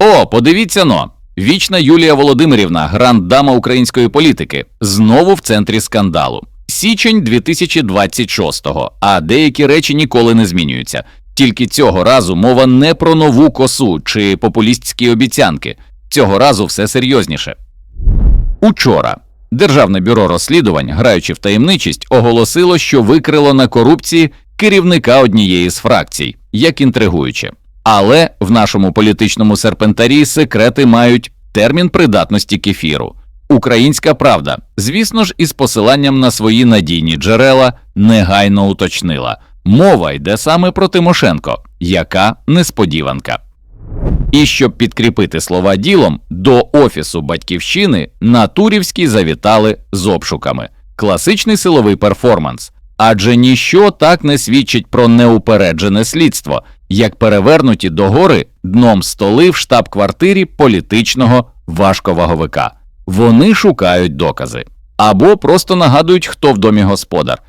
О, подивіться но. Вічна Юлія Володимирівна, гранд-дама української політики, знову в центрі скандалу. Січень 2026-го, а деякі речі ніколи не змінюються. Тільки цього разу мова не про нову косу чи популістські обіцянки. Цього разу все серйозніше. Учора Державне бюро розслідувань, граючи в таємничість, оголосило, що викрило на корупції керівника однієї з фракцій, як інтригуюче. Але в нашому політичному серпентарі секрети мають термін придатності кефіру. Українська правда, звісно ж, із посиланням на свої надійні джерела, негайно уточнила. Мова йде саме про Тимошенко, яка несподіванка. І щоб підкріпити слова ділом, до офісу батьківщини на Турівській завітали з обшуками. Класичний силовий перформанс. Адже ніщо так не свідчить про неупереджене слідство, як перевернуті догори дном столи в штаб-квартирі політичного важковаговика. Вони шукають докази або просто нагадують, хто в домі господар.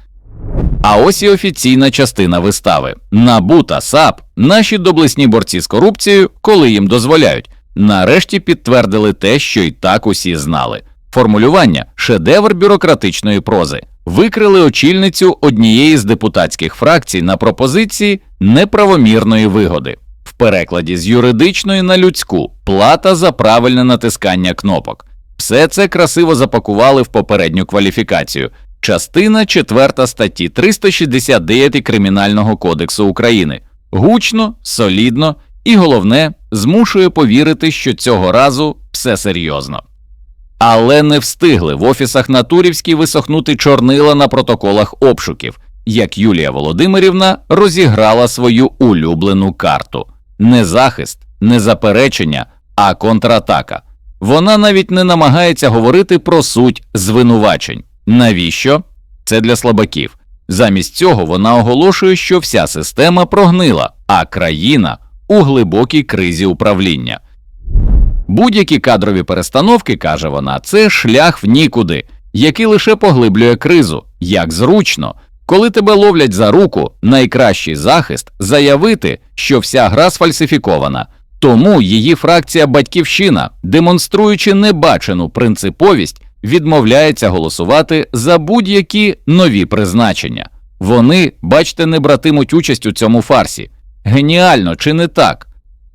А ось і офіційна частина вистави. НАБУ та САП, наші доблесні борці з корупцією, коли їм дозволяють, нарешті підтвердили те, що й так усі знали. Формулювання шедевр бюрократичної прози. Викрили очільницю однієї з депутатських фракцій на пропозиції неправомірної вигоди. В перекладі з юридичної на людську плата за правильне натискання кнопок. Все це красиво запакували в попередню кваліфікацію. Частина 4 статті 369 Кримінального кодексу України гучно, солідно і головне змушує повірити, що цього разу все серйозно. Але не встигли в офісах на Турівській висохнути чорнила на протоколах обшуків, як Юлія Володимирівна розіграла свою улюблену карту не захист, не заперечення, а контратака. Вона навіть не намагається говорити про суть звинувачень. Навіщо? Це для слабаків. Замість цього вона оголошує, що вся система прогнила, а країна у глибокій кризі управління. Будь-які кадрові перестановки, каже вона, це шлях в нікуди, який лише поглиблює кризу, як зручно. Коли тебе ловлять за руку, найкращий захист заявити, що вся гра сфальсифікована. Тому її фракція Батьківщина, демонструючи небачену принциповість, відмовляється голосувати за будь-які нові призначення. Вони, бачте, не братимуть участь у цьому фарсі. Геніально чи не так?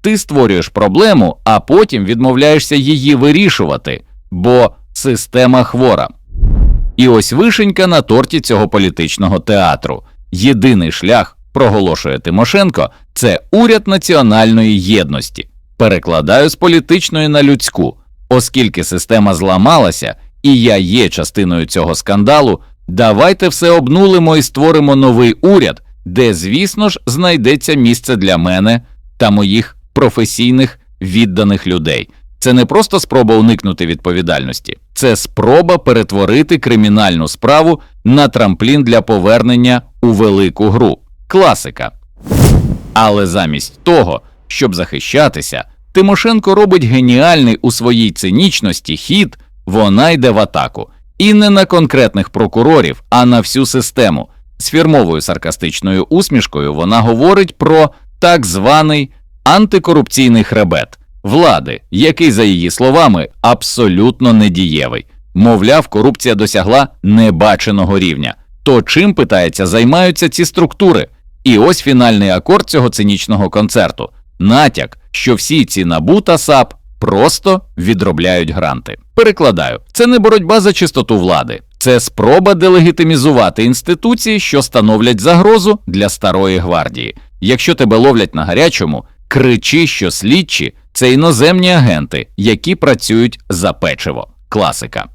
Ти створюєш проблему, а потім відмовляєшся її вирішувати, бо система хвора. І ось вишенька на торті цього політичного театру. Єдиний шлях, проголошує Тимошенко, це уряд національної єдності. Перекладаю з політичної на людську, оскільки система зламалася, і я є частиною цього скандалу. Давайте все обнулимо і створимо новий уряд, де, звісно ж, знайдеться місце для мене та моїх професійних відданих людей. Це не просто спроба уникнути відповідальності, це спроба перетворити кримінальну справу на трамплін для повернення у велику гру. Класика. Але замість того, щоб захищатися, Тимошенко робить геніальний у своїй цинічності хід, вона йде в атаку. І не на конкретних прокурорів, а на всю систему. З фірмовою саркастичною усмішкою вона говорить про так званий антикорупційний хребет влади, який, за її словами, абсолютно недієвий. Мовляв, корупція досягла небаченого рівня. То чим питається, займаються ці структури? І ось фінальний акорд цього цинічного концерту натяк, що всі ці НАБУ та САП просто відробляють гранти. Перекладаю, це не боротьба за чистоту влади, це спроба делегітимізувати інституції, що становлять загрозу для старої гвардії. Якщо тебе ловлять на гарячому, кричи, що слідчі це іноземні агенти, які працюють за печиво. Класика.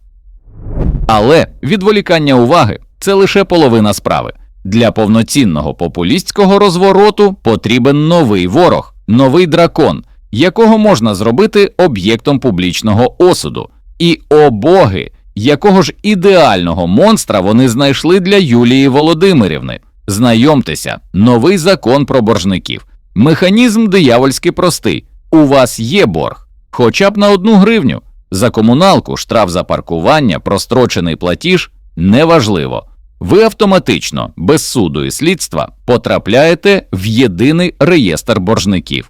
Але відволікання уваги це лише половина справи. Для повноцінного популістського розвороту потрібен новий ворог, новий дракон, якого можна зробити об'єктом публічного осуду. І о боги, якого ж ідеального монстра вони знайшли для Юлії Володимирівни. Знайомтеся, новий закон про боржників. Механізм диявольськи простий. У вас є борг, хоча б на одну гривню. За комуналку, штраф за паркування, прострочений платіж неважливо. Ви автоматично, без суду і слідства, потрапляєте в єдиний реєстр боржників.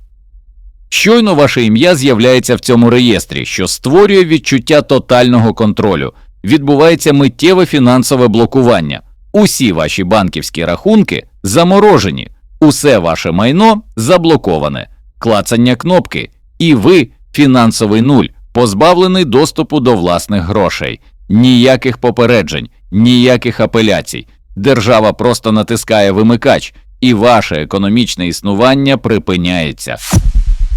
Щойно ваше ім'я з'являється в цьому реєстрі, що створює відчуття тотального контролю. Відбувається миттєве фінансове блокування. Усі ваші банківські рахунки заморожені, усе ваше майно заблоковане, клацання кнопки, і ви фінансовий нуль, позбавлений доступу до власних грошей, ніяких попереджень, ніяких апеляцій. Держава просто натискає вимикач, і ваше економічне існування припиняється.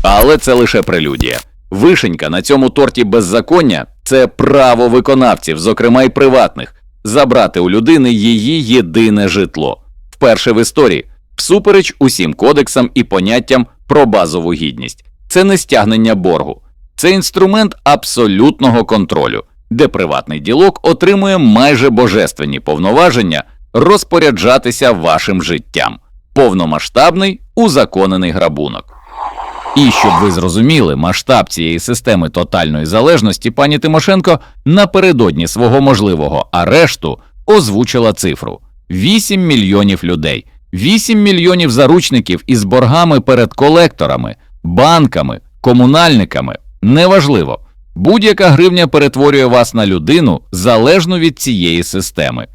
Але це лише прелюдія. Вишенька на цьому торті беззаконня це право виконавців, зокрема й приватних, забрати у людини її єдине житло. Вперше в історії, всупереч усім кодексам і поняттям про базову гідність. Це не стягнення боргу, це інструмент абсолютного контролю, де приватний ділок отримує майже божественні повноваження розпоряджатися вашим життям, повномасштабний узаконений грабунок. І щоб ви зрозуміли масштаб цієї системи тотальної залежності, пані Тимошенко напередодні свого можливого арешту озвучила цифру: 8 мільйонів людей, 8 мільйонів заручників із боргами перед колекторами, банками, комунальниками. Неважливо, будь-яка гривня перетворює вас на людину залежну від цієї системи.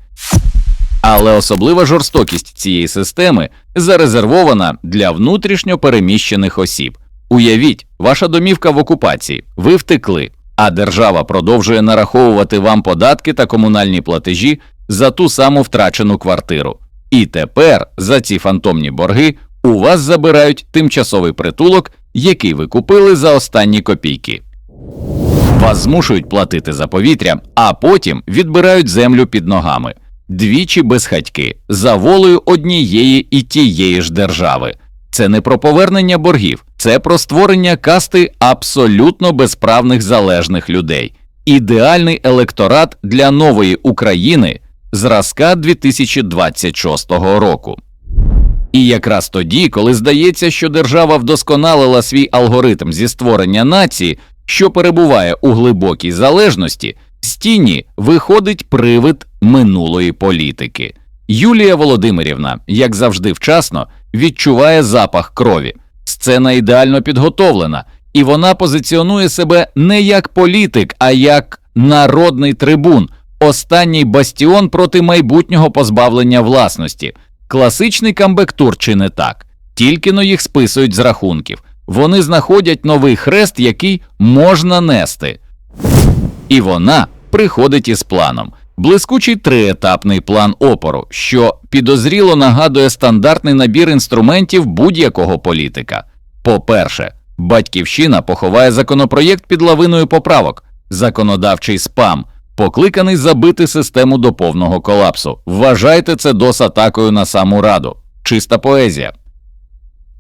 Але особлива жорстокість цієї системи зарезервована для внутрішньо переміщених осіб. Уявіть, ваша домівка в окупації, ви втекли, а держава продовжує нараховувати вам податки та комунальні платежі за ту саму втрачену квартиру. І тепер за ці фантомні борги у вас забирають тимчасовий притулок, який ви купили за останні копійки. Вас змушують платити за повітря, а потім відбирають землю під ногами. Двічі безхатьки за волею однієї і тієї ж держави. Це не про повернення боргів, це про створення касти абсолютно безправних залежних людей. Ідеальний електорат для нової України зразка 2026 року. І якраз тоді, коли здається, що держава вдосконалила свій алгоритм зі створення нації, що перебуває у глибокій залежності, з тіні виходить привид минулої політики. Юлія Володимирівна, як завжди вчасно, відчуває запах крові. Сцена ідеально підготовлена, і вона позиціонує себе не як політик, а як народний трибун, останній бастіон проти майбутнього позбавлення власності. Класичний камбектур чи не так, тільки но їх списують з рахунків. Вони знаходять новий хрест, який можна нести. І вона приходить із планом. Блискучий триетапний план опору, що підозріло нагадує стандартний набір інструментів будь-якого політика. По-перше, батьківщина поховає законопроєкт під лавиною поправок, законодавчий спам, покликаний забити систему до повного колапсу. Вважайте це дос-атакою на саму раду. Чиста поезія.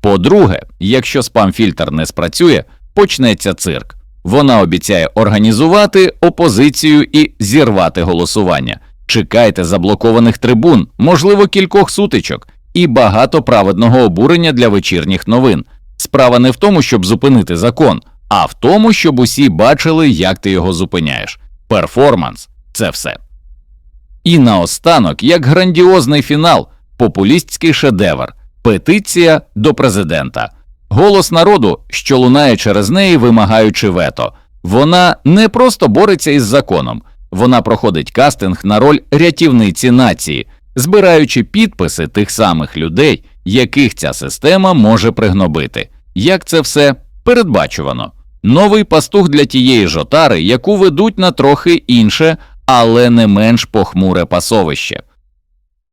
По-друге, якщо спам-фільтр не спрацює, почнеться цирк. Вона обіцяє організувати опозицію і зірвати голосування. Чекайте заблокованих трибун, можливо, кількох сутичок і багато праведного обурення для вечірніх новин. Справа не в тому, щоб зупинити закон, а в тому, щоб усі бачили, як ти його зупиняєш. Перформанс це все. І наостанок, як грандіозний фінал, популістський шедевр, петиція до президента. Голос народу, що лунає через неї, вимагаючи вето. Вона не просто бореться із законом, вона проходить кастинг на роль рятівниці нації, збираючи підписи тих самих людей, яких ця система може пригнобити. Як це все передбачувано? Новий пастух для тієї жотари, яку ведуть на трохи інше, але не менш похмуре пасовище.